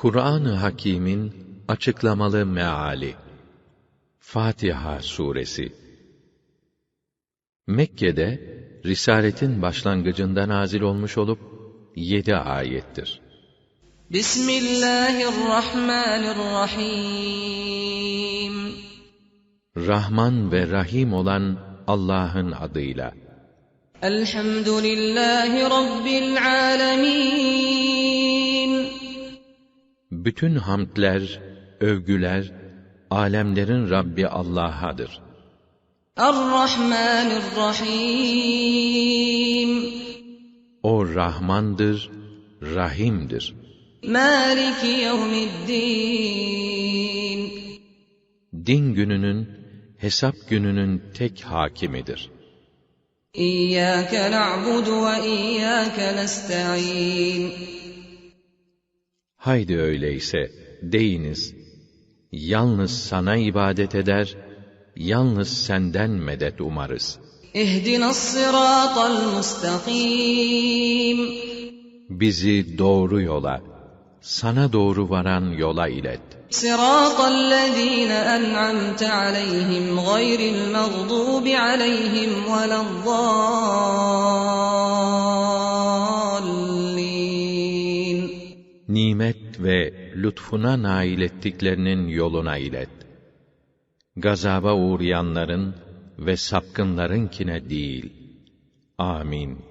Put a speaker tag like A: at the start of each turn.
A: Kur'an-ı Hakîm'in açıklamalı meali. Fatiha suresi. Mekke'de risaletin başlangıcında nazil olmuş olup yedi ayettir.
B: Bismillahirrahmanirrahim.
A: Rahman ve Rahim olan Allah'ın adıyla.
B: Elhamdülillahi Rabbil alemin.
A: Bütün hamdler, övgüler, alemlerin Rabbi Allah'adır.
B: Errahmanirrahim.
A: O Rahmandır, Rahim'dir.
B: Maliki yevmiddin.
A: Din gününün, hesap gününün tek hakimidir.
B: İyyâke na'budu ve iyyâke nesta'in.
A: Haydi öyleyse, deyiniz, yalnız sana ibadet eder, yalnız senden medet umarız.
B: İhdina sıratal mustakim.
A: Bizi doğru yola, sana doğru varan yola ilet.
B: Sıratallezîne en'amte aleyhim gayril mağdubi aleyhim veleddallin.
A: Nimet ve lütfuna nail ettiklerinin yoluna ilet. Gazaba uğrayanların ve sapkınlarınkine değil. Amin.